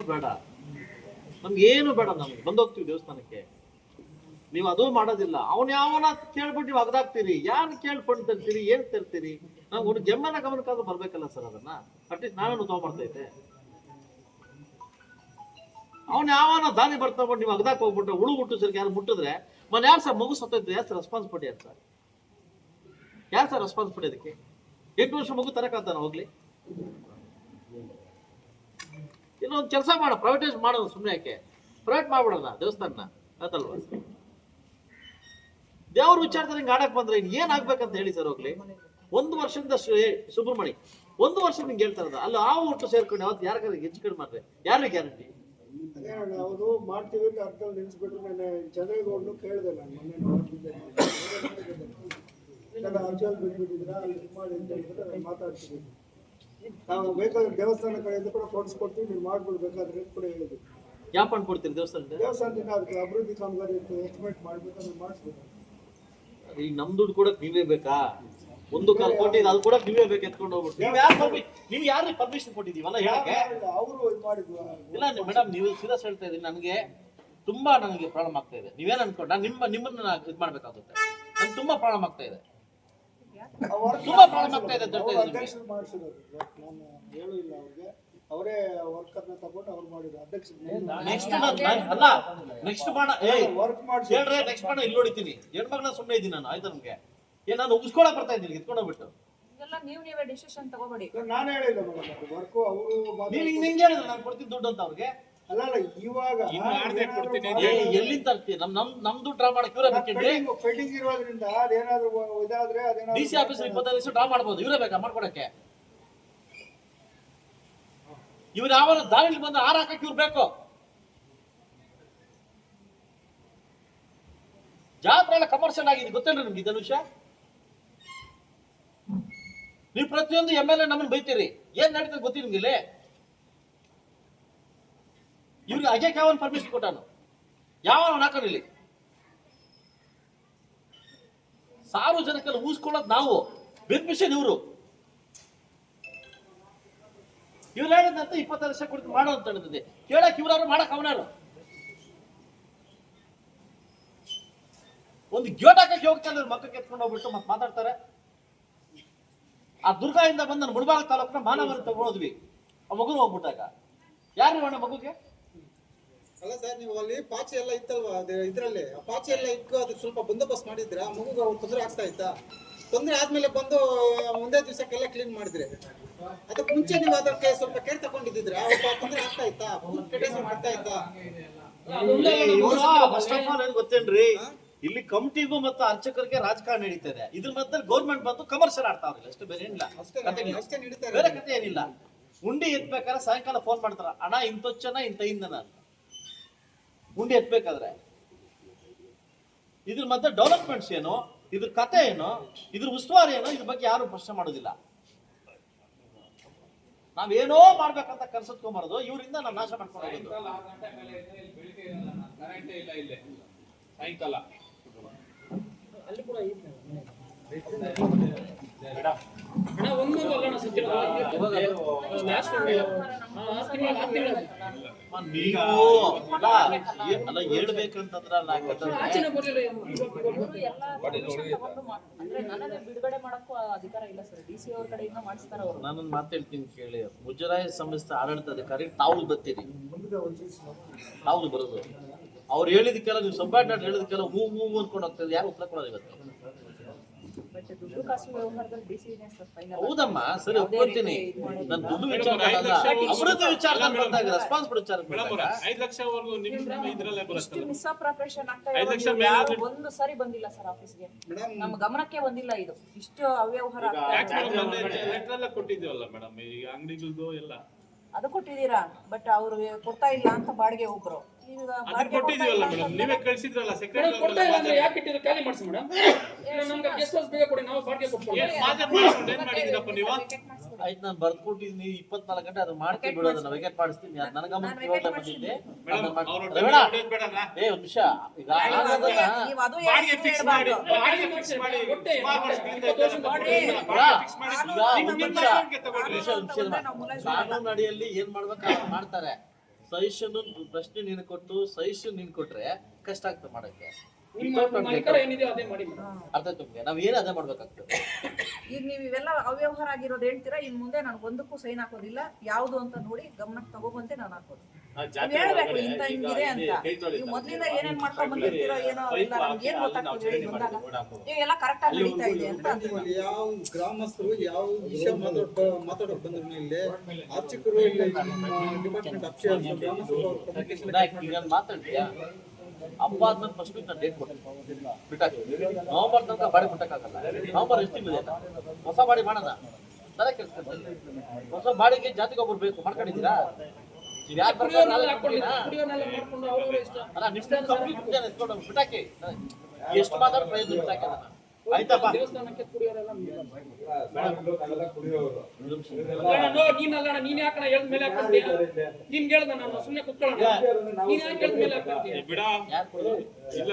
ಬೇಡ. ನಮ್ಗೇನು ಬೇಡ ನಮ್ಗೆ. ಬಂದೋಗ್ತೀವಿ ದೇವಸ್ಥಾನಕ್ಕೆ. ನೀವು ಅದು ಮಾಡೋದಿಲ್ಲ. ಅವನ್ ಯಾವನ ಕೇಳ್ಬಿಟ್ಟು ನೀವು ಅಗದಾಗ್ತೀರಿ. ಯಾರು ಕೇಳ್ಕೊಂಡು ತರ್ತೀರಿ? ಏನ್ ತರ್ತೀರಿ? ನಾವು ಒಂದು ಜಮ್ಮನ ಗಮನಕ್ಕಾದ್ರೂ ಬರ್ಬೇಕಲ್ಲ ಸರ್ ಅದನ್ನ? ಅಟ್ಲೀಸ್ಟ್ ನಾವೇನು ತಗೊಂಡ್ಬರ್ತೈತೆ ಅವನ್ ಯಾವನ ದಾರಿ ಬರ್ತಾ ಬಿಟ್ಟು ನೀವು ಅಗದಾಕ್ ಹೋಗ್ಬಿಟ್ರೆ ಉಳು ಹುಟ್ಟು ಸರ್ ಯಾರು ಮುಟ್ಟಿದ್ರೆ, ಮನ್ ಯಾರು ಸರ್ ಮಗು ಸತ್ತೈತೆ ಯಾರು ಸರ್ ರೆಸ್ಪಾನ್ಸಿಬಿಲಿಟಿ ಯಾರು ಸರ್ ಯಾರು ಸರ್ ರೆಸ್ಪಾನ್ಸಿಬಿಲಿಟಿ ಅದಕ್ಕೆ? ಎಂಟು ವರ್ಷ ಮಗು ತರಕಾಗ್ತಾನ ಹೋಗ್ಲಿ. ಇನ್ನೊಂದು ಕೆಲಸ ಮಾಡ ಪ್ರೈವೇಟೈಸ್ ಮಾಡೋದು ಸುಮ್ಮನೆ ಯಾಕೆ? ಪ್ರೈವೇಟ್ ಮಾಡ್ಬಿಡೋಣ ದೇವಸ್ಥಾನ ಅದಲ್ವಾ? ದೇವ್ರ ವಿಚಾರದಲ್ಲಿ ಹಿಂಗೆ ಆಡಕ್ ಬಂದ್ರೆ ಇನ್ ಏನಾಗ್ಬೇಕಂತ ಹೇಳಿ ಸರ್ ಹೋಗ್ಲಿ? ಒಂದು ವರ್ಷದಿಂದ ಸುಬ್ರಹ್ಮಣಿ ಒಂದು ವರ್ಷ ನಿಂಗೆ ಹೇಳ್ತಾ ಇರೋದು. ಅಲ್ಲಿ ಆ ಊಟ ಸೇರ್ಕೊಂಡು ಯಾವತ್ತು ಯಾರಿಗಾದ್ರೆ ಹೆಚ್ಚು ಕಡಿಮೆ ಮಾಡ್ರೆ? ಯಾರಿಗೆ ಗ್ಯಾರಂಟಿ ಅವರು ಮಾಡ್ತೀವಿ ಅಂತ ಅರ್ಧ ನಿಲ್ಸ್ಬಿಟ್ರು ನಾನು ಚಂದ್ರೇಗೌಡನು ಕೇಳಿದೆ ನಾನು ಮೊನ್ನೆ ನೋಡ್ತಿದ್ದೆ. ಬಿಟ್ಬಿಟ್ಟಿದ್ರ ಅಲ್ಲಿ ಮಾಡಿ ಅಂತ ಹೇಳಿದ್ರೆ ಮಾತಾಡ್ತೀನಿ ನಾವು ಬೇಕಾದ್ರೆ ದೇವಸ್ಥಾನ ಕಡೆಯಿಂದ ಕೂಡ ಫಂಡ್ಸ್ ಕೊಡ್ತೀವಿ ನೀವು ಮಾಡ್ಬೋದು ಬೇಕಾದ್ರೆ ಕೂಡ ಹೇಳಿದ್ವಿ ಯಾವ ಫಂಡ್ ಕೊಡ್ತೀರಿ ದೇವಸ್ಥಾನದ ದೇವಸ್ಥಾನದಿಂದ ಅದಕ್ಕೆ ಅಭಿವೃದ್ಧಿ ಕಾಮಗಾರಿ ಎಸ್ಟಿಮೇಟ್ ಮಾಡ್ಬೇಕಂದ್ರೆ ಮಾಡಿಸ್ಬೇಕು ಈಗ ನಮ್ ದುಡ್ಡು ಕೂಡ ನೀವೇ ಬೇಕಾ? ಒಂದು ಕಾಲ್ ಕೋಟಿ ಅದು ಕೂಡ ನೀವೇ ಬೇಕು ಎತ್ಕೊಂಡು ಹೋಗ್ಬಿಟ್ಟು ನೀವು ಯಾರು ನಿಮ್ಗೆ ಯಾರು ಪರ್ಮಿಷನ್ ಕೊಟ್ಟಿದೀವಲ್ಲ ಹೇಳಕ್ಕೆ? ಅವರು ಇದು ಮಾಡಿದ್ವು ಇಲ್ಲ ಮೇಡಮ್ ನೀವು ಸೀರಿಯಸ್ ಹೇಳ್ತಾ ಇದ್ದೀನಿ ನನಗೆ ತುಂಬಾ ನನಗೆ ಪ್ರಾಬ್ಲಮ್ ಆಗ್ತಾ ಇದೆ. ನೀವೇನ್ ಅನ್ಕೊಂಡ ನಿಮ್ಮ ನಿಮ್ಮನ್ನ ಇದು ಮಾಡ್ಬೇಕಾಗುತ್ತೆ. ನನ್ಗೆ ತುಂಬಾ ಪ್ರಾಬ್ಲಮ್ ಆಗ್ತಾ ಇದೆ. ತುಂಬಾ ಪ್ರಾಬ್ಲಮ್ ಆಗ್ತಾ ಇದೆ. ಅಧ್ಯಕ್ಷರು ಮಾಡಿಸಿರೋದು. ನಾನು ಹೇಳಿಲ್ಲ ಅವ್ರಿಗೆ. ಅವರೇ ವರ್ಕರ್ನ ತಗೊಂಡು ಅವ್ರು ಮಾಡಿದ್ರು. ಅಧ್ಯಕ್ಷರು ನೆಕ್ಸ್ಟ್ ಅಲ್ಲ ನೆಕ್ಸ್ಟ್ ಬಾಣ ಏಯ್ ವರ್ಕ್ ಮಾಡಿಸಿ ಹೇಳ್ರೆ ನೆಕ್ಸ್ಟ್ ಬಾಣ ಇಲ್ಲಿ ಹೊಡಿತೀನಿ ಹೆಣ್ಮಗ್ನ ಸುಮ್ಮನೆ ಇದ್ದೀನಿ ನಾನು ಆಯ್ತು ನಮ್ಗೆ? ಏನ್ ನಾನು ಉಗಿಸ್ಕೊಳಕ್ ಬರ್ತಾ ಇದ್ದೀನಿ ಎತ್ಕೊಂಡು ಹೋಗ್ಬಿಟ್ಟು. ಇದೆಲ್ಲ ನೀವ್ ನೀವೇ ಡಿಸಿಷನ್ ತಗೋಬೇಡಿ. ನಾನು ಹೇಳಿಲ್ಲ ಮೇಡಮ್ ವರ್ಕ್ ವರ್ಕು ಅವರು ಹಿಂಗೆ ಹೇಳಿದ್ರೆ ನಾನು ಕೊಡ್ತೀನಿ ದುಡ್ಡು ಅಂತ ಅವ್ರಿಗೆ. ಇವಾಗ ನಮ್ ನಮ್ ನಮ್ ದುಡ್ಡು ಡ್ರಾ ಮಾಡಕ್ ಇವರೇ ಬೇಕಿದ್ರೆ ಪೆಂಡಿಂಗ್ ಇರೋದ್ರಿಂದ ಅದೇನಾದ್ರು ಇದಾದ್ರೆ ಡಿ ಸಿ ಆಫೀಸ್ ಇಪ್ಪತ್ತೈದು ಡ್ರಾ ಮಾಡ್ಬೋದು ಇವರೇ ಬೇಕಾ ಮಾಡ್ಕೊಡಕ್ಕೆ? ಇವ್ರು ಯಾವ ದಾರಿಲಿ ಬಂದು ಆರ್ ಹಾಕಕ್ ಇವ್ರು ಬೇಕು. ಜಾತ್ರೆ ಎಲ್ಲ ಕಮರ್ಷಿಯಲ್ ಆಗಿದೆ ಗೊತ್ತೇನ್ರಿ ನಿಮ್ಗೆ ಇದನ್ನು ವಿಷಯ? ನೀವು ಪ್ರತಿಯೊಂದು ಎಂ ಎಲ್ ಎ ನಮ್ಮನ್ನ ಬೈತೀರಿ. ಏನ್ ನಡೀತದೆ ಗೊತ್ತಿ ನಿಮ್ಗೆ ಇಲ್ಲಿ? ಇವ್ರಿಗೆ ಅಜಯ್ ಕಾವನ್ ಪರ್ಮಿಷನ್ ಕೊಟ್ಟಾನು. ಯಾವ ಹಾಕೋದಿಲ್ಲ ಇಲ್ಲಿ ಸಾರ್ವಜನಿಕರು ನಾವು. ಬೆನಿಫಿಷನ್ ಇವರು. ಇವ್ರು ಹೇಳಿದಂತ ಇಪ್ಪತ್ತೈದು ವರ್ಷ ಕೊಡ್ತು ಮಾಡೋ ಅಂತ ಹೇಳಿದ್ದೆ. ಕೇಳಕ್ ಇವ್ರಾರು ಮಾಡಕ್ ಅವನಾರು ಒಂದು ಗೇಟ್ ಹಾಕಕ್ಕೆ ಹೋಗ್ತಾರೆ ಇವ್ರು ಮಕ್ಕಕ್ಕೆ ಎತ್ಕೊಂಡು ಹೋಗ್ಬಿಟ್ಟು ಮತ್ತೆ ಮಾತಾಡ್ತಾರೆ. ಆ ದುರ್ಗಾಯಿಂದ ಬಂದ ಮುಡಬಾಗ ತಾಲೂಕಿನ ಮಾನವರ ತಗೊಂಡೋದ್ವಿ ಆ ಮಗು ಹೋಗ್ಬಿಟ್ಟಾಗ ಯಾರು ಮಗುಗೆ? ಅಲ್ಲ ಸರ್ ನೀವು ಅಲ್ಲಿ ಪಾಚಿ ಎಲ್ಲ ಇತ್ತಲ್ವಾ? ಅದೇ ಇದ್ರಲ್ಲಿ. ಆ ಪಾಚಿ ಎಲ್ಲ ಇಟ್ಟು ಅದು ಸ್ವಲ್ಪ ಬಂದೋಬಸ್ತ್ ಮಾಡಿದ್ರೆ ಆ ಮಗುಗೆ ತೊಂದರೆ ಆಗ್ತಾ ಇತ್ತಾ? ತೊಂದರೆ ಆದ್ಮೇಲೆ ಬಂದು ಒಂದೇ ದಿವಸಕ್ಕೆಲ್ಲ ಕ್ಲೀನ್ ಮಾಡಿದ್ರೆ. ಅದಕ್ಕೆ ಮುಂಚೆ ನೀವು ಅದಕ್ಕೆ ಸ್ವಲ್ಪ ಕೇರ್ ತಗೊಂಡಿದ್ರೆ ಅವಾಗ ತೊಂದರೆ ಆಗ್ತಾ ಇತ್ತಾ? ಮಾಡ್ತಾ ಇತ್ತಾ? ಫಸ್ಟ್ ಆಫ್ ಆಲ್ ಏನ್ ಗೊತ್ತೇನ್ರಿ? ಇಲ್ಲಿ ಕಮಿಟಿಗೂ ಮತ್ತು ಅರ್ಚಕರಿಗೆ ರಾಜಕಾರಣ ನಡೀತದೆ ಇದ್ರ ಮಧ್ಯದಲ್ಲಿ ಗೌರ್ಮೆಂಟ್ ಬಂದು ಕಮರ್ಷಿಯಲ್ ಆಡ್ತಾವ್ರಿ ಅಷ್ಟೇ ಬೇರೆ ಏನಿಲ್ಲ. ಬೇರೆ. ಕತೆ ಏನಿಲ್ಲ. ಉಂಡಿ ಎತ್ಬೇಕಾದ್ರೆ ಸಾಯಂಕಾಲ ಫೋನ್ ಮಾಡ್ತಾರ. ಅಣ್ಣ ಇಂತೊಚ್ಚನ ಇಂತ ಇಂದನ ಅಂತ. ಉಂಡಿ ಎತ್ಬೇಕಾದ್ರೆ? ಇದ್ರ ಮಧ್ಯೆ ಡೆವಲಪ್ಮೆಂಟ್ಸ್ ಏನು? ಇದ್ರ ಕತೆ ಏನು? ಇದ್ರ ಉಸ್ತುವಾರಿ ಏನು? ಇದ್ರ ಬಗ್ಗೆ ಯಾರು ಪ್ರಶ್ನೆ ಮಾಡೋದಿಲ್ಲ. ನಾವೇನೋ ಮಾಡ್ಬೇಕಂತ ಕನ್ಸತ್ಕೊಂಬಾರದು ಇವರಿಂದ ನಾವು ನಾಶ ಮಾಡ್ಕೊಂಡು ಹೋಗೋದು. ಕರೆಂಟ್ ಇಲ್ಲ ಇಲ್ಲೇ ಸಾಯಂಕಾಲ. ಒಂದು ಅಲ್ಲ ಹೇಳ್ಬೇಕಂತಂದ್ರಲ್ಲ ಅಂದ್ರೆ ನನ್ನದೇ ಬಿಡುಗಡೆ ಮಾಡಕ್ಕೂ ಅಧಿಕಾರ ಇಲ್ಲ ಸರ್. ಡಿ ಸಿ ಅವ್ರ ಕಡೆಯಿಂದ ಮಾಡಿಸ್ತಾರ ಅವರು. ನಾನೊಂದು ಮಾತು ಹೇಳ್ತೀನಿ ಕೇಳಿ. ಮುಜರಾಯಿ ಸಂಸ್ಥೆ ಆಡಳಿತ ಅಧಿಕಾರಿ ತಾವು ಬರ್ತೀರಿ. ತಾವು ಬರೋದು. ಅವ್ರು ಹೇಳಿದಕ್ಕೆಲ್ಲ ನೀವು ಸಬ್ಆರ್ಡಿನೇಟ್ ಹೇಳಿದಕ್ಕೆಲ್ಲ ಹೂ ಹೂ ಅನ್ಕೊಂಡು ಹೋಗ್ತದೆ ಯಾರು ಉತ್ತರ ಕೊಡೋದು ಇವತ್ತು? ಹೌದಮ್ಮ ಸರಿ ನನ್ನ ದುಡ್ಡು ವಿಚಾರ ಅಮೃತ ಅಭಿವೃದ್ಧಿ ವಿಚಾರದಲ್ಲಿ ಬಂದಾಗ ರೆಸ್ಪಾನ್ಸಿಬಲ್ ವಿಚಾರ ಮೇಡಮ್ ಅವ್ರೆ, ಐದ್ ಲಕ್ಷವರೆಗೂ ನಿಮ್ ಇದ್ರಲ್ಲೇ ಇಷ್ಟು ಬರುತ್ತೆ ಮಿಸ್ಅಪ್ರಾಪ್ರೇಷನ್ ಆಗ್ತಾ ಒಂದು ಸರಿ ಬಂದಿಲ್ಲ ಸರ್ ಆಫೀಸ್ಗೆ. ಮೇಡಮ್ ನಮ್ಮ ಗಮನಕ್ಕೆ ಬಂದಿಲ್ಲ ಇದು. ಇಷ್ಟು ಅವ್ಯವಹಾರ. ಲೆಟರ್ ಕೊಟ್ಟಿದ್ದೀವಲ್ಲ ಮೇಡಮ್ ಈ ಅಂಗಡಿಗಳದ್ದು ಎಲ್ಲ. ಅದು ಕೊಟ್ಟಿದ್ದೀರಾ? ಬಟ್ ಅವ್ರು ಕೊಡ್ತಾ ಇಲ್ಲ ಅಂತ ಬಾಡಿಗೆ ಒಬ್ರು. ಈಗ ಬಾಡಿಗೆ ಕೊಟ್ಟಿದ್ದೀವಲ್ಲ ಮೇಡಮ್ ನೀವೇ ಕಳಿಸಿದ್ರಲ್ಲ ಸೆಕ್ರೆಟರಿ ಕೊಡ್ತಾ ಇಲ್ಲ ಅಂದ್ರೆ ಯಾಕೆ ಇಟ್ಟಿದ್ರು ಖಾಲಿ ಮಾಡ್ಸಿ ಮೇಡಮ್. ನಮ್ಗೆ ಗೆಸ್ಟ್ ಹೌಸ್ ಬೇಗ ಕೊಡಿ ನಾವು ಬಾಡಿಗೆ ಆಯ್ತು ನಾನು ಇಪ್ಪತ್ನಾಲ್ಕು ಗಂಟೆ ಅದು ಮಾಡ್ತೀನಿ ಬಿಡೋದು ನಾನು ವೆಕೆಟ್ ಮಾಡಿಸ್ತೀನಿ. ಅದು ನನ್ನ ಗಮನ ನಾನು ಇವಾಗ ಬಂದಿದ್ದೆ. ಏ ಒಂದು ನಿಮಿಷ. ಈಗ ಕಾನೂನು ಒಂದು ನಮ್ಮ ನಿಮಿಷ. ಅಕೌಂಟ್ಗೆ ನಿಮಿಷ, ನಿಮಿಷ ಕಾನೂನು ಅಡಿಯಲ್ಲಿ ಏನ್ ಮಾಡ್ಬೇಕು ಮಾಡ್ತಾರೆ. ಸಜೆಷನ್ ಪ್ರಶ್ನೆ ನೀನು ಕೊಟ್ಟು ಸಜೆಷನ್ ನೀನ್ ಕೊಟ್ರೆ ಕಷ್ಟ ಆಗ್ತದೆ ಮಾಡಕ್ಕೆ. ಅರ್ಥ ನಿಮ್ಗೆ ನಾವ್ ಏನು ಅದೇ ಮಾಡ್ಬೇಕಾಗ್ತದೆ? ಈಗ ನೀವು ಇವೆಲ್ಲ ಅವ್ಯವಹಾರ ಆಗಿರೋದು ಹೇಳ್ತೀರಾ? ಇನ್ ಮುಂದೆ ನಾನು ಒಂದಕ್ಕೂ ಸೈನ್ ಹಾಕೋದಿಲ್ಲ. ಯಾವ್ದು ಅಂತ ನೋಡಿ ಗಮನಕ್ಕೆ ತಗೋಬಂತೆ ನಾನು ಹಾಕೋದು. ನೀವ್ ಹೇಳ್ಬೇಕು ಇಂತ ಹಿಂಗಿದೆ ಅಂತ. ನೀವು ಮೊದ್ಲಿಂದ ಏನೇನ್ ಮಾಡ್ಕೊಂಡ್ ಬಂದಿರ್ತೀರೋ ಏನೋ ಇಲ್ಲ ನಮ್ಗೆ ಏನ್ ಗೊತ್ತಾಗ್ತದೆ ಹೇಳಿ ಬಂದಾಗ. ಇವೆಲ್ಲ ಕರೆಕ್ಟ್ ಆಗಿ ನಡೀತಾ ಇದೆ ಅಂತ. ನೀವು ಯಾವ ಗ್ರಾಮಸ್ಥರು ಯಾವ ವಿಷಯ ಮಾತಾಡೋ ಮಾತಾಡೋಕ್ ಬಂದ್ರು ಇಲ್ಲಿ? ಆರ್ಚಿಕರು ಇಲ್ಲಿ ಡಿಪಾರ್ಟ್ಮೆಂಟ್ ಅಫಿಷಿಯಲ್ಸ್ ಗ್ರಾಮಸ್ಥರು ಮಾತಾಡ್ತೀಯಾ? ಹಬ್ಬ ಆದ್ಮೇಲೆ ಫಸ್ಟ್ ನಾನು ಡೇಟ್ ಕೊಡ್ತೀನಿ ಬಿಟ್ಟಾಕಿ. ನವಂಬರ್ ತನಕ ಬಾಡಿ ಮುಟ್ಟಕ್ಕಾಗಲ್ಲ. ನವಂಬರ್ ಎಷ್ಟು ಇದೆ? ಹೊಸ ಬಾಡಿ ಮಾಡೋಣ ತಲೆ ಕೆಲ್ಸ ಹೊಸ ಬಾಡಿಗೆ ಜಾತಿಗೆ ಒಬ್ರು ಬೇಕು. ಮಾಡ್ಕೊಂಡಿದ್ದೀರಾ? ಎಷ್ಟು ಮಾತಾಡೋ ಪ್ರಯತ್ನ ಬಿಟ್ಟಾಕಿ ಆಯ್ತಪ್ಪ ದೇವಸ್ಥಾನಕ್ಕೆ ಕುಡಿಯೋರೆಲ್ಲ ನೀನ್ ಯಾಕಣ ಹೇಳ್ದ ಮೇಲೆ ಹಾಕೊಂತೀಯ ನೀನ್ ಹೇಳ್ದ ನಾನು ಸುಮ್ಮನೆ ಕುತ್ಕೊಳ್ಳೋಣ ನೀನ್ ಯಾಕೆ ಹೇಳ್ದ ಮೇಲೆ ಹಾಕೊಂತೀಯ ಬಿಡ. ಇಲ್ಲ